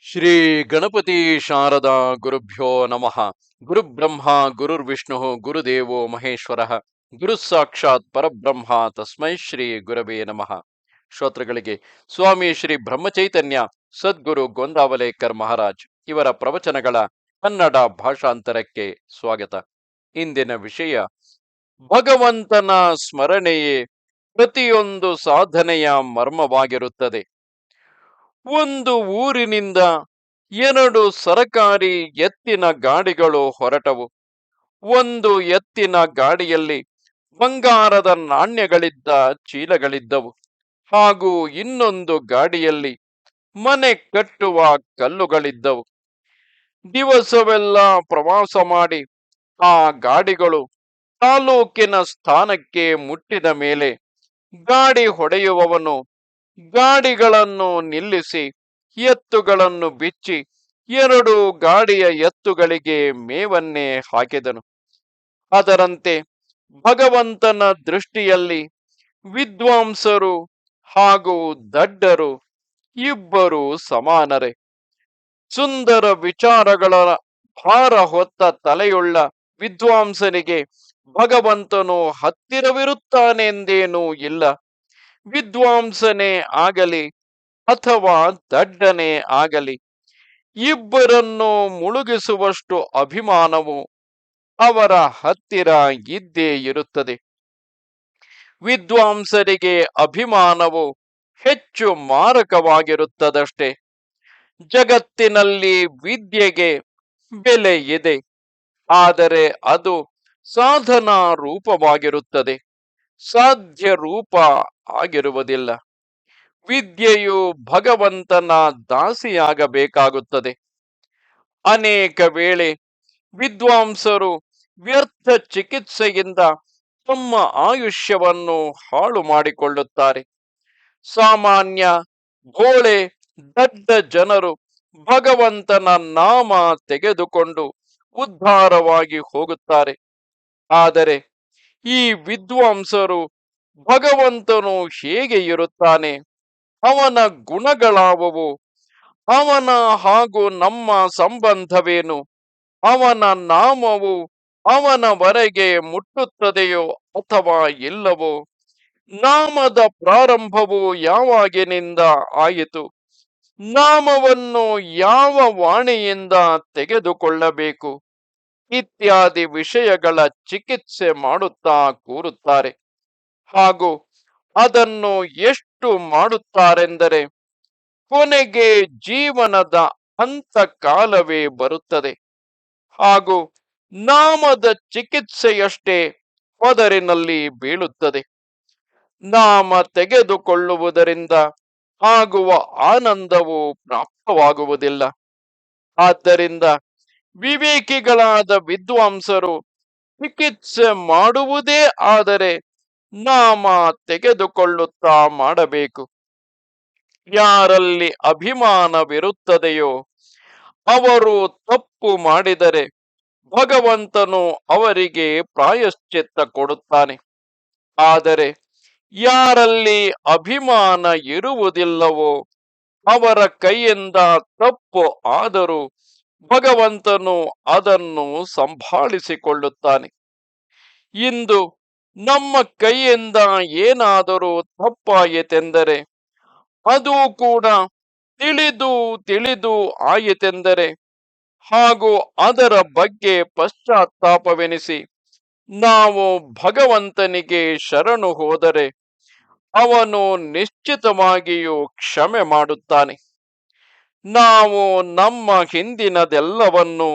ಶ್ರೀ ಗಣಪತಿ ಶಾರದಾ ಗುರುಭ್ಯೋ ನಮಃ. ಗುರುಬ್ರಹ್ಮ, ಗುರುರ್ವಿಷ್ಣು, ಗುರುದೇವೋ ಮಹೇಶ್ವರ ಗುರು ಸಾಕ್ಷಾತ್ ಪರಬ್ರಹ್ಮ ತಸ್ಮೈ ಶ್ರೀ ಗುರವೇ ನಮಃ. ಶ್ರೋತೃಗಳಿಗೆ, ಸ್ವಾಮಿ ಶ್ರೀ ಬ್ರಹ್ಮಚೈತನ್ಯ, ಸದ್ಗುರು ಗೋಂದಾವಲೇಕರ್ ಮಹಾರಾಜ್ ಇವರ ಪ್ರವಚನಗಳ ಕನ್ನಡ ಭಾಷಾಂತರಕ್ಕೆ ಸ್ವಾಗತ. ಇಂದಿನ ವಿಷಯ, ಭಗವಂತನ ಸ್ಮರಣೆಯೇ ಪ್ರತಿಯೊಂದು ಸಾಧನೆಯ ಮರ್ಮವಾಗಿರುತ್ತದೆ. ಒಂದು ಊರಿನಿಂದ ಎರಡು ಸರಕಾರಿ ಎತ್ತಿನ ಗಾಡಿಗಳು ಹೊರಟವು. ಒಂದು ಎತ್ತಿನ ಗಾಡಿಯಲ್ಲಿ ಬಂಗಾರದ ನಾಣ್ಯಗಳಿದ್ದ ಚೀಲಗಳಿದ್ದವು ಹಾಗೂ ಇನ್ನೊಂದು ಗಾಡಿಯಲ್ಲಿ ಮನೆ ಕಟ್ಟುವ ಕಲ್ಲುಗಳಿದ್ದವು. ದಿವಸವೆಲ್ಲ ಪ್ರವಾಸ ಮಾಡಿ ಆ ಗಾಡಿಗಳು ತಾಲೂಕಿನ ಸ್ಥಾನಕ್ಕೆ ಮುಟ್ಟಿದ ಮೇಲೆ ಗಾಡಿ ಹೊಡೆಯುವವನು ಗಾಡಿಗಳನ್ನು ನಿಲ್ಲಿಸಿ, ಎತ್ತುಗಳನ್ನು ಬಿಚ್ಚಿ, ಎರಡು ಗಾಡಿಯ ಎತ್ತುಗಳಿಗೆ ಮೇವನ್ನೇ ಹಾಕಿದನು. ಅದರಂತೆ ಭಗವಂತನ ದೃಷ್ಟಿಯಲ್ಲಿ ವಿದ್ವಾಂಸರು ಹಾಗೂ ದಡ್ಡರು ಇಬ್ಬರು ಸಮಾನರೆ. ಸುಂದರ ವಿಚಾರಗಳ ಭಾರ ಹೊತ್ತ ತಲೆಯುಳ್ಳ ವಿದ್ವಾಂಸನಿಗೆ ಭಗವಂತನು ಹತ್ತಿರವಿರುತ್ತಾನೆಂದೇನೂ ಇಲ್ಲ. ವಿದ್ವಾಂಸನೇ ಆಗಲಿ ಅಥವಾ ದಡ್ಡನೆ ಆಗಲಿ, ಇಬ್ಬರನ್ನು ಮುಳುಗಿಸುವಷ್ಟು ಅಭಿಮಾನವು ಅವರ ಹತ್ತಿರ ಇದ್ದೇ ಇರುತ್ತದೆ. ವಿದ್ವಾಂಸರಿಗೆ ಅಭಿಮಾನವು ಹೆಚ್ಚು ಮಾರಕವಾಗಿರುತ್ತದಷ್ಟೇ. ಜಗತ್ತಿನಲ್ಲಿ ವಿದ್ಯೆಗೆ ಬೆಲೆ ಇದೆ, ಆದರೆ ಅದು ಸಾಧನಾ ರೂಪವಾಗಿರುತ್ತದೆ. ಸಾಧ್ಯ ರೂಪ ಆಗಿರುವುದಿಲ್ಲ. ವಿದ್ಯೆಯು ಭಗವಂತನ ದಾಸಿಯಾಗಬೇಕಾಗುತ್ತದೆ. ಅನೇಕ ವೇಳೆ ವಿದ್ವಾಂಸರು ವ್ಯರ್ಥ ಚಿಕಿತ್ಸೆಯಿಂದ ತಮ್ಮ ಆಯುಷ್ಯವನ್ನು ಹಾಳು ಮಾಡಿಕೊಳ್ಳುತ್ತಾರೆ. ಸಾಮಾನ್ಯ ಗೋಳೆ ದಡ್ಡ ಜನರು ಭಗವಂತನ ನಾಮ ತೆಗೆದುಕೊಂಡು ಉದ್ಧಾರವಾಗಿ ಹೋಗುತ್ತಾರೆ. ಆದರೆ ಈ ವಿದ್ವಾಂಸರು ಭಗವಂತನು ಹೇಗೆ ಇರುತ್ತಾನೆ? ಅವನ ಗುಣಗಳಾವವು? ಅವನ ಹಾಗೂ ನಮ್ಮ ಸಂಬಂಧವೇನು? ಅವನ ನಾಮವು ಅವನವರೆಗೆ ಮುಟ್ಟುತ್ತದೆಯೋ ಅಥವಾ ಇಲ್ಲವೋ? ನಾಮದ ಪ್ರಾರಂಭವು ಯಾವಾಗಿನಿಂದ ಆಯಿತು? ನಾಮವನ್ನು ಯಾವ ವಾಣಿಯಿಂದ ತೆಗೆದುಕೊಳ್ಳಬೇಕು? ಇತ್ಯಾದಿ ವಿಷಯಗಳ ಚಿಕಿತ್ಸೆ ಮಾಡುತ್ತಾ ಕೂರುತ್ತಾರೆ. ಹಾಗೂ ಅದನ್ನು ಎಷ್ಟು ಮಾಡುತ್ತಾರೆಂದರೆ, ಕೊನೆಗೆ ಜೀವನದ ಹಂತ ಕಾಲವೇ ಬರುತ್ತದೆ. ಹಾಗೂ ನಾಮದ ಚಿಕಿತ್ಸೆಯಷ್ಟೇ ಪದರಿನಲ್ಲಿ ಬೀಳುತ್ತದೆ. ನಾಮ ತೆಗೆದುಕೊಳ್ಳುವುದರಿಂದ ಆಗುವ ಆನಂದವು ಪ್ರಾಪ್ತವಾಗುವುದಿಲ್ಲ. ಆದ್ದರಿಂದ ವಿವೇಕಿಗಳಾದ ವಿದ್ವಾಂಸರು ಚಿಕಿತ್ಸೆ ಮಾಡುವುದೇ ಆದರೆ ನಾಮ ತೆಗೆದುಕೊಳ್ಳುತ್ತಾ ಮಾಡಬೇಕು. ಯಾರಲ್ಲಿ ಅಭಿಮಾನವಿರುತ್ತದೆಯೋ ಅವರು ತಪ್ಪು ಮಾಡಿದರೆ ಭಗವಂತನು ಅವರಿಗೆ ಪ್ರಾಯಶ್ಚಿತ್ತ ಕೊಡುತ್ತಾನೆ. ಆದರೆ ಯಾರಲ್ಲಿ ಅಭಿಮಾನ ಇರುವುದಿಲ್ಲವೋ ಅವರ ಕೈಯಿಂದ ತಪ್ಪು ಆದರೂ ಭಗವಂತನು ಅದನ್ನು ಸಂಭಾಳಿಸಿಕೊಳ್ಳುತ್ತಾನೆ. ಇಂದು ನಮ್ಮ ಕೈಯಿಂದ ಏನಾದರೂ ತಪ್ಪಾಯಿತೆಂದರೆ, ಅದು ಕೂಡ ತಿಳಿದು ತಿಳಿದು ಆಯಿತೆಂದರೆ, ಹಾಗೂ ಅದರ ಬಗ್ಗೆ ಪಶ್ಚಾತ್ತಾಪವೆನಿಸಿ ನಾವು ಭಗವಂತನಿಗೆ ಶರಣು ಹೋದರೆ ಅವನು ನಿಶ್ಚಿತವಾಗಿಯೂ ಕ್ಷಮೆ ಮಾಡುತ್ತಾನೆ. ನಾವು ನಮ್ಮ ಹಿಂದಿನದೆಲ್ಲವನ್ನು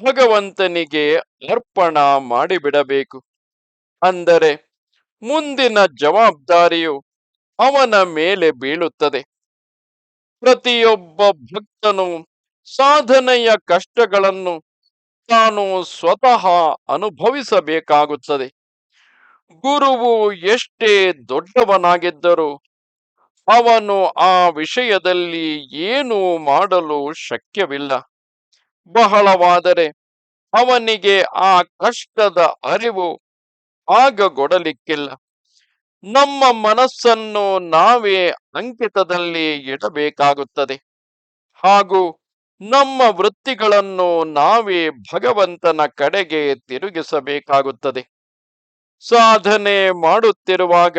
ಭಗವಂತನಿಗೆ ಅರ್ಪಣ ಮಾಡಿಬಿಡಬೇಕು. ಅಂದರೆ ಮುಂದಿನ ಜವಾಬ್ದಾರಿಯು ಅವನ ಮೇಲೆ ಬೀಳುತ್ತದೆ. ಪ್ರತಿಯೊಬ್ಬ ಭಕ್ತನು ಸಾಧನೆಯ ಕಷ್ಟಗಳನ್ನು ತಾನು ಸ್ವತಃ ಅನುಭವಿಸಬೇಕಾಗುತ್ತದೆ. ಗುರುವು ಎಷ್ಟೇ ದೊಡ್ಡವನಾಗಿದ್ದರೂ ಅವನು ಆ ವಿಷಯದಲ್ಲಿ ಏನು ಮಾಡಲು ಶಕ್ಯವಿಲ್ಲ. ಬಹಳವಾದರೆ ಅವನಿಗೆ ಆ ಕಷ್ಟದ ಅರಿವು ಆಗಗೊಡಲಿಕ್ಕಿಲ್ಲ. ನಮ್ಮ ಮನಸ್ಸನ್ನು ನಾವೇ ಅಂಕಿತದಲ್ಲಿ ಇಡಬೇಕಾಗುತ್ತದೆ. ಹಾಗೂ ನಮ್ಮ ವೃತ್ತಿಗಳನ್ನು ನಾವೇ ಭಗವಂತನ ಕಡೆಗೆ ತಿರುಗಿಸಬೇಕಾಗುತ್ತದೆ. ಸಾಧನೆ ಮಾಡುತ್ತಿರುವಾಗ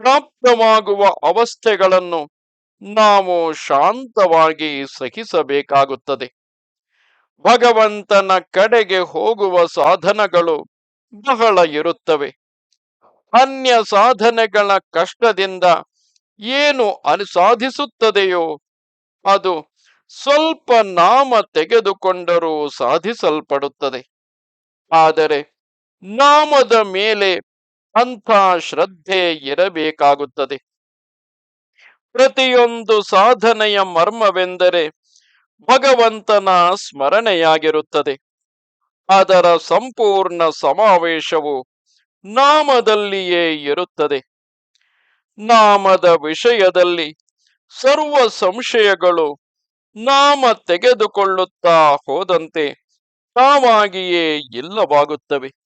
ಪ್ರಾಪ್ತವಾಗುವ ಅವಸ್ಥೆಗಳನ್ನು ನಾವು ಶಾಂತವಾಗಿ ಸಹಿಸಬೇಕಾಗುತ್ತದೆ. ಭಗವಂತನ ಕಡೆಗೆ ಹೋಗುವ ಸಾಧನಗಳು ಬಹಳ ಇರುತ್ತವೆ. ಅನ್ಯ ಸಾಧನೆಗಳ ಕಷ್ಟದಿಂದ ಏನು ಅನುಸಾಧಿಸುತ್ತದೆಯೋ ಅದು ಸ್ವಲ್ಪ ನಾಮ ತೆಗೆದುಕೊಂಡರೂ ಸಾಧಿಸಲ್ಪಡುತ್ತದೆ. ಆದರೆ ನಾಮದ ಮೇಲೆ ಅಂಥ ಶ್ರದ್ಧೆ ಇರಬೇಕಾಗುತ್ತದೆ. ಪ್ರತಿಯೊಂದು ಸಾಧನೆಯ ಮರ್ಮವೆಂದರೆ ಭಗವಂತನ ಸ್ಮರಣೆಯಾಗಿರುತ್ತದೆ. ಅದರ ಸಂಪೂರ್ಣ ಸಮಾವೇಶವು ನಾಮದಲ್ಲಿಯೇ ಇರುತ್ತದೆ. ನಾಮದ ವಿಷಯದಲ್ಲಿ ಸರ್ವ ಸಂಶಯಗಳು ನಾಮ ತೆಗೆದುಕೊಳ್ಳುತ್ತಾ ಹೋದಂತೆ ತಾವಾಗಿಯೇ ಇಲ್ಲವಾಗುತ್ತವೆ.